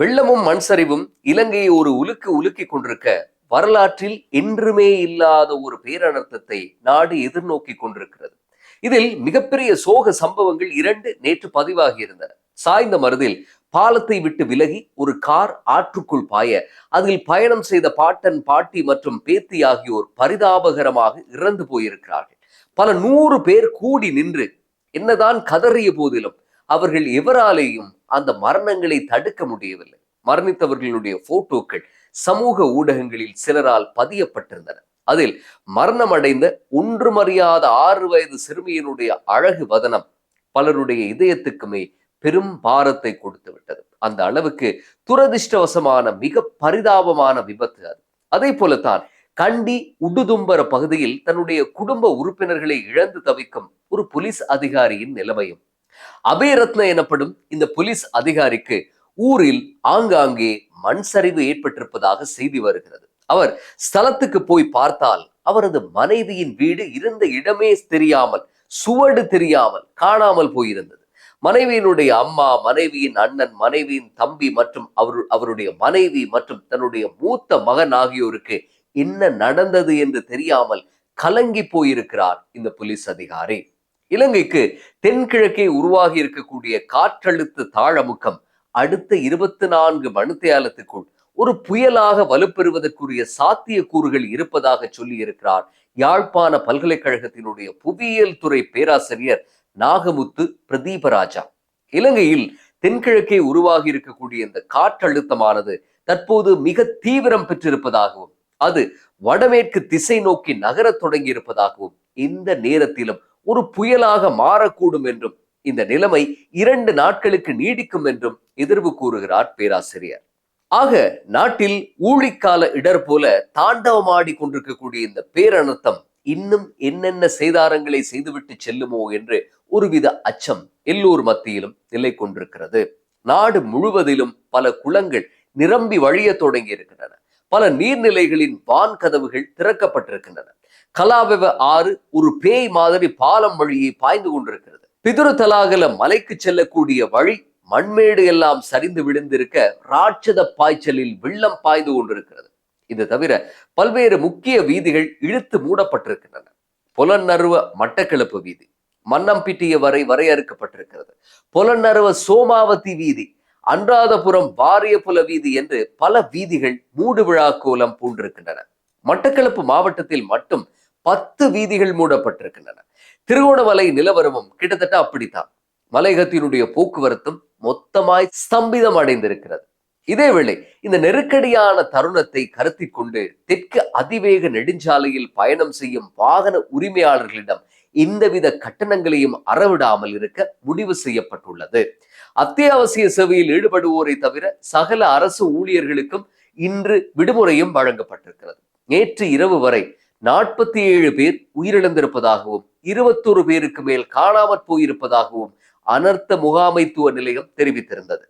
வெள்ளமும் மண் சரிவும் இலங்கையை ஒரு உலுக்கு உலுக்கி கொண்டிருக்க வரலாற்றில் என்றுமே இல்லாத ஒரு பேரனர்த்தத்தை நாடு எதிர்நோக்கி கொண்டிருக்கிறது. இதில் மிகப்பெரிய சோக சம்பவங்கள் இரண்டு நேற்று பதிவாகி இருந்தன. சாய்ந்த மருதில் பாலத்தை விட்டு விலகி ஒரு கார் ஆற்றுக்குள் பாய அதில் பயணம் செய்த பாட்டன் பாட்டி மற்றும் பேத்தி ஆகியோர் பரிதாபகரமாக இறந்து போயிருக்கிறார்கள். பல நூறு பேர் கூடி நின்று என்னதான் கதறிய போதிலும் அவர்கள் எவராலேயும் அந்த மரணங்களை தடுக்க முடியவில்லை. மரணித்தவர்களுடைய போட்டோக்கள் சமூக ஊடகங்களில் சிலரால் பதியப்பட்டிருந்தன. அதில் மரணம் அடைந்த ஒன்றுமறியாத ஆறு வயது சிறுமியினுடைய அழகு வதனம் பலருடைய இதயத்துக்குமே பெரும் பாரத்தை கொடுத்து விட்டது. அந்த அளவுக்கு துரதிர்ஷ்டவசமான மிக பரிதாபமான விபத்து அது. அதே போலத்தான் கண்டி உடுதும்பர பகுதியில் தன்னுடைய குடும்ப உறுப்பினர்களை இழந்து தவிக்கும் ஒரு போலீஸ் அதிகாரியின் நிலைமையும் அபயரத்ன எனப்படும் இந்த போலீஸ் அதிகாரிக்கு ஊரில் ஆங்காங்கே மண் சரிவு ஏற்பட்டிருப்பதாக செய்தி வருகிறது. அவர் ஸ்தலத்துக்கு போய் பார்த்தால் அவரது மனைவியின் வீடு இருந்த இடமே தெரியாமல் சுவடு தெரியாமல் காணாமல் போயிருந்தது. மனைவியினுடைய அம்மா மனைவியின் அண்ணன் மனைவியின் தம்பி மற்றும் அவர் அவருடைய மனைவி மற்றும் தன்னுடைய மூத்த மகன் ஆகியோருக்கு என்ன நடந்தது என்று தெரியாமல் கலங்கி போயிருக்கிறார் இந்த போலீஸ் அதிகாரி. இலங்கைக்கு தென்கிழக்கே உருவாகி இருக்கக்கூடிய காற்றழுத்த தாழமுக்கம் அடுத்த இருபத்தி நான்கு மணித்தியாலத்துக்குள் ஒரு புயலாக வலுப்பெறுவதற்குரிய சாத்திய கூறுகள் இருப்பதாக சொல்லி இருக்கிறார் யாழ்ப்பாண பல்கலைக்கழகத்தினுடைய புவியியல் துறை பேராசிரியர் நாகமுத்து பிரதீபராஜா. இலங்கையில் தென்கிழக்கே உருவாகி இருக்கக்கூடிய இந்த காற்றழுத்தமானது தற்போது மிக தீவிரம் பெற்றிருப்பதாகவும் அது வடமேற்கு திசை நோக்கி நகரத் தொடங்கி இருப்பதாகவும் இந்த நேரத்திலும் ஒரு புயலாக மாறக்கூடும் என்றும் இந்த நிலைமை இரண்டு நாட்களுக்கு நீடிக்கும் என்றும் எதிர்வு கூறுகிறார் பேராசிரியர். ஆக நாட்டில் ஊழிக்கால இடர் போல தாண்டவமாடி கொண்டிருக்கக்கூடிய இந்த பேரணர்த்தம் இன்னும் என்னென்ன சேதாரங்களை செய்துவிட்டு செல்லுமோ என்று ஒருவித அச்சம் எல்லோர் மத்தியிலும் நிலை கொண்டிருக்கிறது. நாடு முழுவதிலும் பல குளங்கள் நிரம்பி வழிய தொடங்கி இருக்கின்றன பல நீர்நிலைகளின் வான் கதவுகள் திறக்கப்பட்டிருக்கின்றன. கலாபெவ ஆறு ஒரு பேய் மாதிரி பாலம் வழியை பாய்ந்து கொண்டிருக்கிறது. பிதுரு தலாகல மலைக்கு செல்லக்கூடிய வழி மண்மேடு எல்லாம் சரிந்து விழுந்திருக்க ராட்சத பாய்ச்சலில் வெள்ளம் பாய்ந்து கொண்டிருக்கிறது. இது தவிர பல்வேறு முக்கிய வீதிகள் இழுத்து மூடப்பட்டிருக்கின்றன. புலன்னருவ மட்டக்களப்பு வீதி மன்னம்பிட்டிய வரை வரையறுக்கப்பட்டிருக்கிறது. புலன்னருவ சோமாவதி வீதி அன்றாதபுரம் வாரியபுல வீதி என்று பல வீதிகள் மூடு விழா கோலம் பூண்டிருக்கின்றன. மட்டக்களப்பு மாவட்டத்தில் மட்டும் பத்து வீதிகள் மூடப்பட்டிருக்கின்றன. திருகோணமலை நிலவரமும் கிட்டத்தட்ட அப்படித்தான். மலையகத்தினுடைய போக்குவரத்தும் மொத்தமாய் ஸ்தம்பிதம் அடைந்திருக்கிறது. இதேவேளை இந்த நெருக்கடியான தருணத்தை கருத்தில் கொண்டு தெற்கு அதிவேக நெடுஞ்சாலையில் பயணம் செய்யும் வாகன உரிமையாளர்களிடம் எந்தவித கட்டணங்களையும் அறவிடாமல் இருக்க முடிவு செய்யப்பட்டுள்ளது. அத்தியாவசிய சேவையில் ஈடுபடுவோரை தவிர சகல அரசு ஊழியர்களுக்கும் இன்று விடுமுறையும் வழங்கப்பட்டிருக்கிறது. நேற்று இரவு வரை நாற்பத்தி ஏழு பேர் உயிரிழந்திருப்பதாகவும் இருபத்தொரு பேருக்கு மேல் காணாமற் போயிருப்பதாகவும் அனர்த்த முகாமைத்துவ நிலையம் தெரிவித்திருந்தது.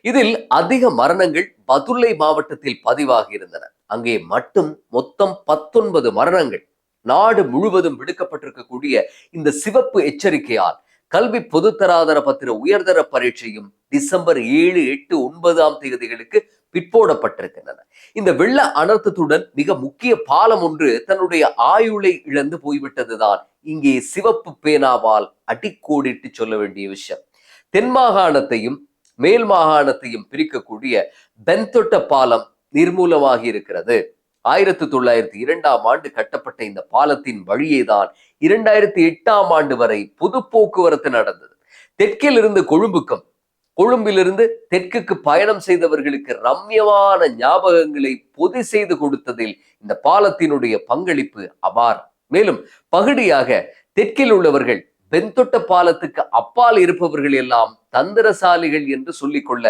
இதில் அதிக மரணங்கள் பதுல்லை மாவட்டத்தில் பதிவாகி இருந்தன. அங்கே மட்டும் மொத்தம் பத்தொன்பது மரணங்கள். நாடு முழுவதும் விடுக்கப்பட்டிருக்கக்கூடிய இந்த சிவப்பு எச்சரிக்கையால் கல்வி பொதுத்தராதர பத்திர உயர்தர பரீட்சையும் டிசம்பர் ஏழு எட்டு ஒன்பதாம் தேதிகளுக்கு பிற்போடப்பட்டிருக்கின்றன. இந்த வெள்ள அனர்த்தத்துடன் மிக முக்கிய பாலம் ஒன்று தன்னுடைய ஆயுளை இழந்து போய்விட்டதுதான். இங்கே சிவப்பு பேனாவால் அடிக்கோடிட்டு சொல்ல வேண்டிய விஷயம். தென் மாகாணத்தையும் மேல் மாகாணத்தையும் பிரிக்கக்கூடிய பென்தொட்ட பாலம் நிர்மூலமாகி இருக்கிறது. ஆயிரத்தி தொள்ளாயிரத்தி இரண்டாம் ஆண்டு கட்டப்பட்ட இந்த பாலத்தின் வழியேதான் இரண்டாயிரத்தி எட்டாம் ஆண்டு வரை பொது போக்குவரத்து நடந்தது. தெற்கில் இருந்து கொழும்புக்கும் கொழும்பிலிருந்து தெற்குக்கு பயணம் செய்தவர்களுக்கு ரம்யமான ஞாபகங்களை பொதி செய்து கொடுத்ததில் இந்த பாலத்தினுடைய பங்களிப்பு அபார். மேலும் பகுதியாக தெற்கில் உள்ளவர்கள் பெண்தொட்ட பாலத்துக்கு அப்பால் இருப்பவர்கள் எல்லாம் தந்திரசாலிகள் என்று சொல்லிக்கொள்ள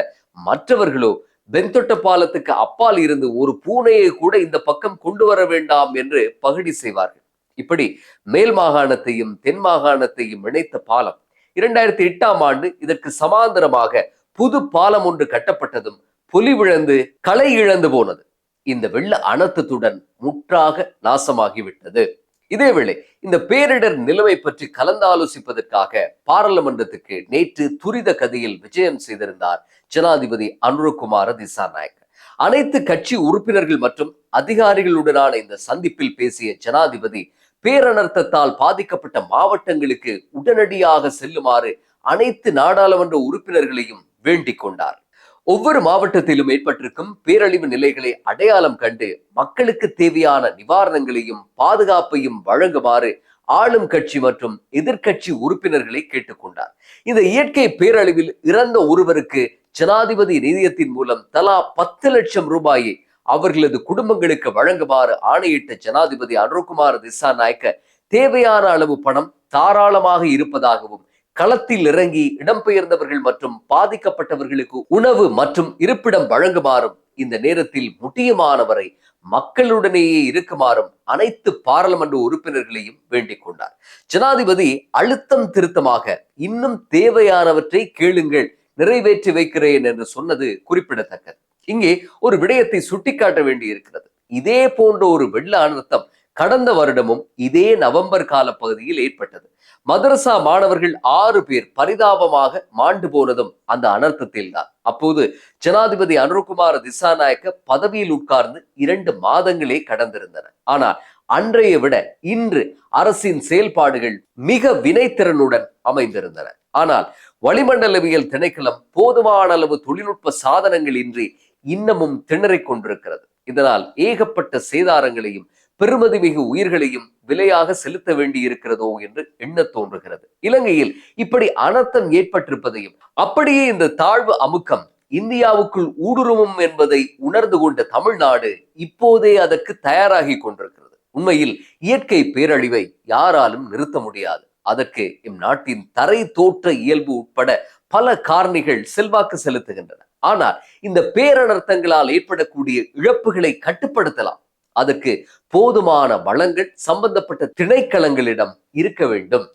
மற்றவர்களோ பெண்தொட்ட பாலத்துக்கு அப்பால் இருந்து ஒரு பூனையை கூட இந்த பக்கம் கொண்டு வர வேண்டாம் என்று பகுடி செய்வார்கள். இப்படி மேல் மாகாணத்தையும் தென் மாகாணத்தையும் இணைத்த பாலம் இரண்டாயிரத்தி எட்டாம் ஆண்டு இதற்கு சமாந்தரமாக புது பாலம் ஒன்று கட்டப்பட்டதும் புலி விழுந்து களை இழந்து போனது. இந்த வெள்ள அனர்த்தத்துடன் முற்றாக நாசமாகிவிட்டது. இதேவேளை இந்த பேரிடர் நிலைமை பற்றி கலந்தாலோசிப்பதற்காக பாராளுமன்றத்துக்கு நேற்று துரித கதியில் விஜயம் செய்திருந்தார் ஜனாதிபதி அனுரகுமார திசாநாயக் அனைத்து கட்சி உறுப்பினர்கள் மற்றும் அதிகாரிகளுடனான இந்த சந்திப்பில் பேசிய ஜனாதிபதி பேரணர்த்தத்தால் பாதிக்கப்பட்ட மாவட்டங்களுக்கு உடனடியாக செல்லுமாறு அனைத்து நாடாளுமன்ற உறுப்பினர்களையும் வேண்டிக் கொண்டார். ஒவ்வொரு மாவட்டத்திலும் ஏற்பட்டிருக்கும் பேரழிவு நிலைகளை அடையாளம் கண்டு மக்களுக்கு தேவையான நிவாரணங்களையும் பாதுகாப்பையும் வழங்குமாறு ஆளும் கட்சி மற்றும் எதிர்கட்சி உறுப்பினர்களை கேட்டுக்கொண்டார் இந்த இயற்கை பேரழிவில் இறந்த ஒருவருக்கு ஜனாதிபதி நிதியத்தின் மூலம் தலா பத்து லட்சம் ரூபாயை அவர்களது குடும்பங்களுக்கு வழங்குமாறு ஆணையிட்ட ஜனாதிபதி அனுர்குமார் திசா நாயக்க தேவையான அளவு பணம் தாராளமாக இருப்பதாகவும் களத்தில் இறங்கி இடம்பெயர்ந்தவர்கள் மற்றும் பாதிக்கப்பட்டவர்களுக்கு உணவு மற்றும் இருப்பிடம் வழங்குமாறும் இந்த நேரத்தில் முக்கியமானவரை மக்களுடனேயே இருக்குமாறும் அனைத்து பாராளுமன்ற உறுப்பினர்களையும் வேண்டிக் கொண்டார். ஜனாதிபதி அழுத்தம் திருத்தமாக இன்னும் தேவையானவற்றை கேளுங்கள் நிறைவேற்றி வைக்கிறேன் என்று சொன்னது குறிப்பிடத்தக்கது. இங்கே ஒரு விடயத்தை சுட்டிக்காட்ட வேண்டி இருக்கிறது இதே போன்ற ஒரு வெள்ள அனர்த்தம் கடந்த வருடமும் இதே நவம்பர் கால பகுதியில் ஏற்பட்டது. மதரசா மாணவர்கள் ஆறு பேர் பரிதாபமாக மாண்டு போனதும் அந்த அனர்த்தத்தில் தான். அப்போது ஜனாதிபதி அனுர்குமார திசாநாயக்க பதவியில் உட்கார்ந்து இரண்டு மாதங்களே கடந்திருந்தன ஆனால் அன்றைய விட இன்று அரசின் செயல்பாடுகள் மிக வினைத்திறனுடன் அமைந்திருந்தன. ஆனால் வளிமண்டலவியல் திணைக்களம் போதுமான அளவு தொழில்நுட்ப சாதனங்கள் இன்றி இன்னமும் திணறிக் கொண்டிருக்கிறது. இதனால் ஏகப்பட்ட சேதாரங்களையும் பெருமதி மிகு உயிர்களையும் விலையாக செலுத்த வேண்டி இருக்கிறதோ என்று எண்ண தோன்றுகிறது. இலங்கையில் இப்படி அனர்த்தம் ஏற்பட்டிருப்பதையும் அப்படியே இந்த தாழ்வு அமுக்கம் இந்தியாவுக்குள் ஊடுருவும் என்பதை உணர்ந்து கொண்ட தமிழ்நாடு இப்போதே அதற்கு தயாராகி கொண்டிருக்கிறது. உண்மையில் இயற்கை பேரழிவை யாராலும் நிறுத்த முடியாது. அதற்கு இம் நாட்டின் தரை தோற்ற இயல்பு உட்பட பல காரணிகள் செல்வாக்கு செலுத்துகின்றன. ஆனால் இந்த பேரனர்த்தங்களால் ஏற்படக்கூடிய இழப்புகளை கட்டுப்படுத்தலாம். அதற்கு போதுமான வளங்கள் சம்பந்தப்பட்ட திணைக்களங்களிடம் இருக்க வேண்டும்.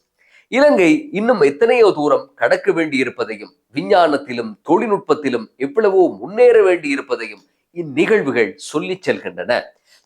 இலங்கை இன்னும் எத்தனையோ தூரம் கடக்க வேண்டி இருப்பதையும் விஞ்ஞானத்திலும் தொழில்நுட்பத்திலும் எவ்வளவோ முன்னேற வேண்டி இருப்பதையும் இந்நிகழ்வுகள் சொல்லி செல்கின்றன.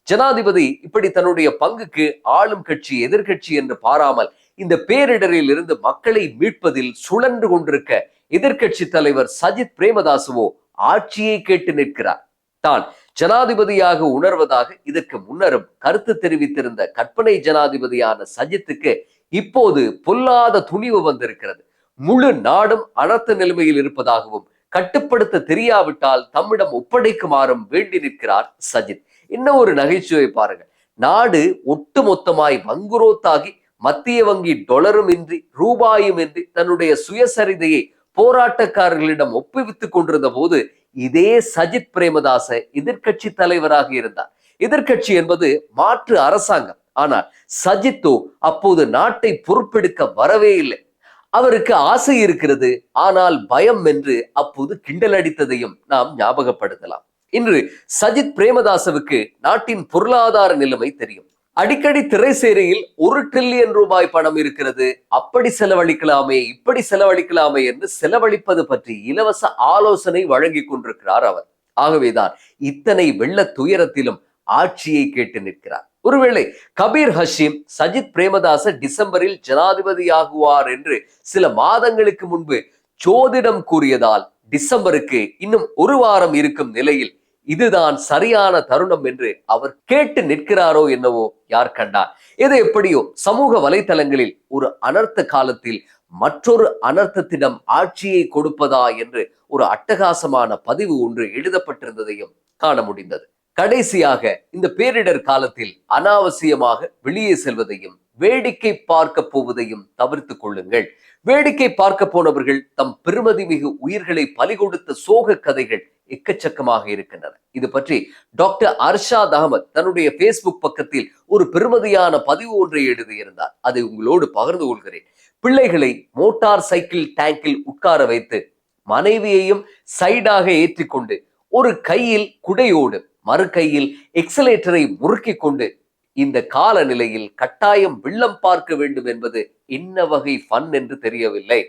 ஜனாதிபதி இப்படி தன்னுடைய பங்குக்கு ஆளும் கட்சி எதிர்கட்சி என்று பாராமல் இந்த பேரிடரில் இருந்து மக்களை மீட்பதில் சுழன்று கொண்டிருக்க எதிர்கட்சி தலைவர் சஜித் பிரேமதாசுவோ ஆட்சியை கேட்டு நிற்கிறார். தான் ஜனாதிபதியாக உணர்வதாக இதற்கு முன்னரும் கருத்து தெரிவித்திருந்த கற்பனை ஜனாதிபதியான சஜித்துக்கு இப்போது பொல்லாத துணிவு வந்திருக்கிறது. முழு நாடும் அனர்த்த நிலைமையில் இருப்பதாகவும் கட்டுப்படுத்த தெரியாவிட்டால் தம்மிடம் ஒப்படைக்குமாறும் வேண்டி நிற்கிறார் சஜித். இன்னும் ஒரு நகைச்சுவை பாருங்க நாடு ஒட்டுமொத்தமாய் வங்குரோத்தாகி மத்திய வங்கி டொலரும் இன்றி ரூபாயும் இன்றி தன்னுடைய சுயசரிதையை போராட்டக்காரர்களிடம் ஒப்புவித்துக் கொண்டிருந்த போது இதே சஜித் பிரேமதாச எதிர்கட்சி தலைவராக இருந்தார். எதிர்கட்சி என்பது மாற்று அரசாங்கம். ஆனால் சஜித்தோ அப்போது நாட்டை பொறுப்பெடுக்க வரவே இல்லை. அவருக்கு ஆசை இருக்கிறது. ஆனால் பயம் என்று அப்போது கிண்டல் அடித்ததையும் நாம் ஞாபகப்படுத்தலாம். இன்று சஜித் பிரேமதாசவுக்கு நாட்டின் பொருளாதார நிலைமை தெரியும். அடிக்கடி திரைசேரியில் ஒரு டிரில்லியன் ரூபாய் பணம் இருக்கிறது. அப்படி செலவழிக்கலாமே இப்படி செலவழிக்கலாமே என்று செலவழிப்பது பற்றி இலவச ஆலோசனை வழங்கி கொண்டிருக்கிறார் அவர். ஆகவேதான் இத்தனை வெள்ள துயரத்திலும் ஆட்சியை கேட்டு நிற்கிறார். ஒருவேளை கபீர் ஹஷீம் சஜித் பிரேமதாச டிசம்பரில் ஜனாதிபதியாகுவார் என்று சில மாதங்களுக்கு முன்பு ஜோதிடம் கூறியதால் டிசம்பருக்கு இன்னும் ஒரு வாரம் இருக்கும் நிலையில் இதுதான் சரியான தருணம் என்று அவர் கேட்டு நிற்கிறாரோ என்னவோ யார் கண்டார்? எது எப்படியோ சமூக வலைதளங்களில் ஒரு அனர்த்த காலத்தில் மற்றொரு அனர்த்தத்திடம் ஆட்சியை கொடுப்பதா என்று ஒரு அட்டகாசமான பதிவு ஒன்று எழுதப்பட்டிருந்ததையும் காண முடிந்தது. கடைசியாக இந்த பேரிடர் காலத்தில் அனாவசியமாக வெளியே செல்வதையும் வேடிக்கை பார்க்க போவதையும் தவிர்த்து கொள்ளுங்கள். வேடிக்கை பார்க்க போனவர்கள் தம் பெருமதி மிகு உயிர்களை பலி கொடுத்த சோக கதைகள் எக்கச்சக்கமாக இருக்கின்றன. இது பற்றி டாக்டர் அர்ஷாத் அகமத் தன்னுடைய பேஸ்புக் பக்கத்தில் ஒரு பெருமதியான பதிவு ஒன்றை எழுதியிருந்தார். அதை உங்களோடு பகிர்ந்து கொள்கிறேன். பிள்ளைகளை மோட்டார் சைக்கிள் டேங்கில் உட்கார வைத்து மனைவியையும் சைடாக ஏற்றிக்கொண்டு ஒரு கையில் குடையோடு மறுக்கையில் எக்ஸலேட்டரை முறுக்கிக் கொண்டு இந்த காலநிலையில் கட்டாயம் வெள்ளம் பார்க்க வேண்டும் என்பது என்ன வகை ஃபன் என்று தெரியவில்லை.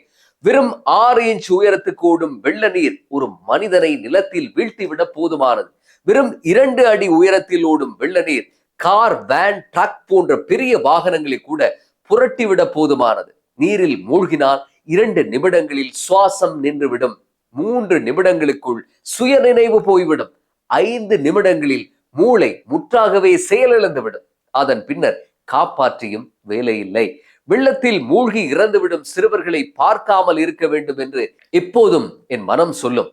வெறும் ஆறு இன்ச் உயரத்துக்கு ஓடும் வெள்ள நீர் ஒரு மனிதனை நிலத்தில் வீழ்த்திவிட போதுமானது. வெறும் இரண்டு அடி உயரத்தில் ஓடும் வெள்ள நீர் கார் வேன் ட்ரக் போன்ற பெரிய வாகனங்களை கூட புரட்டிவிட போதுமானது. நீரில் மூழ்கினால் இரண்டு நிமிடங்களில் சுவாசம் நின்றுவிடும். மூன்று நிமிடங்களுக்குள் சுயநினைவு போய்விடும். ஐந்து நிமிடங்களில் மூளை முற்றாகவே செயலிழந்துவிடும். அதன் பின்னர் காப்பாற்றியும் வேலையில்லை. வெள்ளத்தில் மூழ்கி இறந்துவிடும் சிறுவர்களை பார்க்காமல் இருக்க வேண்டும் என்று எப்போதும் என் மனம் சொல்லும்.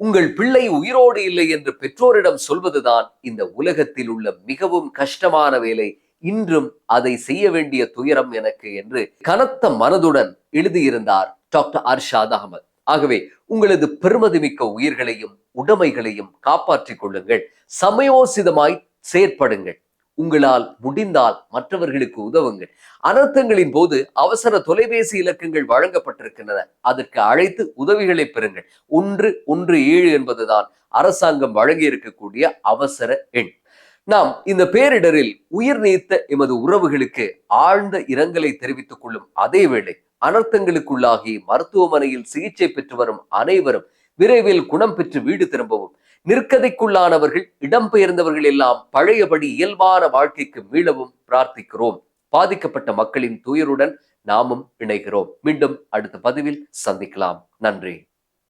உங்கள் பிள்ளை உயிரோடு இல்லை என்று பெற்றோரிடம் சொல்வதுதான் இந்த உலகத்தில் உள்ள மிகவும் கஷ்டமான வேலை. இன்றும் அதை செய்ய வேண்டிய துயரம் எனக்கு என்று கனத்த மனதுடன் எழுதியிருந்தார் டாக்டர் அர்ஷாத் அகமது ஆகவே உங்களது பெருமதிமிக்க உயிர்களையும் உடைமைகளையும் காப்பாற்றிக் கொள்ளுங்கள். சமயோசிதமாய் செயற்படுங்கள். உங்களால் முடிந்தால் மற்றவர்களுக்கு உதவுங்கள். அனர்த்தங்களின் போது அவசர தொலைபேசி இலக்கங்கள் வழங்கப்பட்டிருக்கின்றன. அதற்கு அழைத்து உதவிகளை பெறுங்கள். ஒன்று ஒன்று ஏழு என்பதுதான் அரசாங்கம் வழங்கி இருக்கக்கூடிய அவசர எண். நாம் இந்த பேரிடரில் உயிர் நீத்த எமது உறவுகளுக்கு ஆழ்ந்த இரங்கலை தெரிவித்துக் கொள்ளும் அதே வேளை அனர்த்தங்களுக்குள்ளாகி மருத்துவமனையில் சிகிச்சை பெற்று வரும் அனைவரும் விரைவில் குணம் பெற்று வீடு திரும்பவும். நிற்கதைக்குள்ளானவர்கள் இடம்பெயர்ந்தவர்கள் எல்லாம் பழையபடி இயல்பான வாழ்க்கைக்கு மீளவும் பிரார்த்திக்கிறோம். பாதிக்கப்பட்ட மக்களின் துயருடன் நாமும் இணைகிறோம். மீண்டும் அடுத்த பதிவில் சந்திக்கலாம். நன்றி.